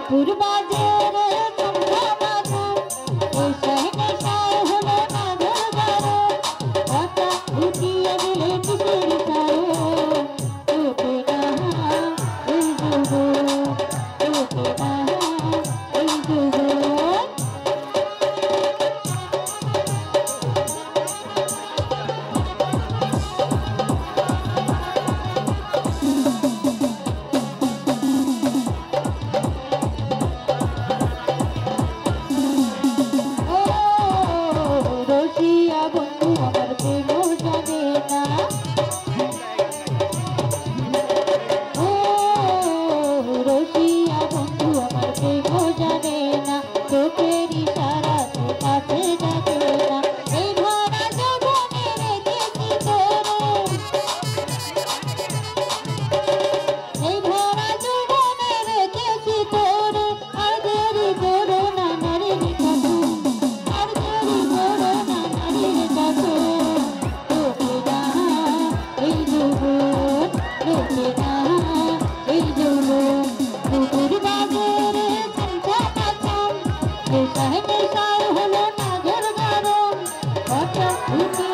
শঙ্কুর বাজে রে জানে না চোখের ইশারা তো কাছে ডাকে না এই ধরা জগনে রেখেছি তোরে। এই ধরা জগনে রেখেছি তোরে। আর দেরি করো না, নারীর কাছে আর দেরি করো না, নারীর কাছে তোকে না এই যুবন তোকে না এই যৌবন দুপুর বাজে सहज सार होने नागर गारो कोटा भूमि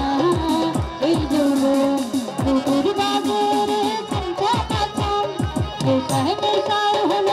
Hey, hey, hey, hey,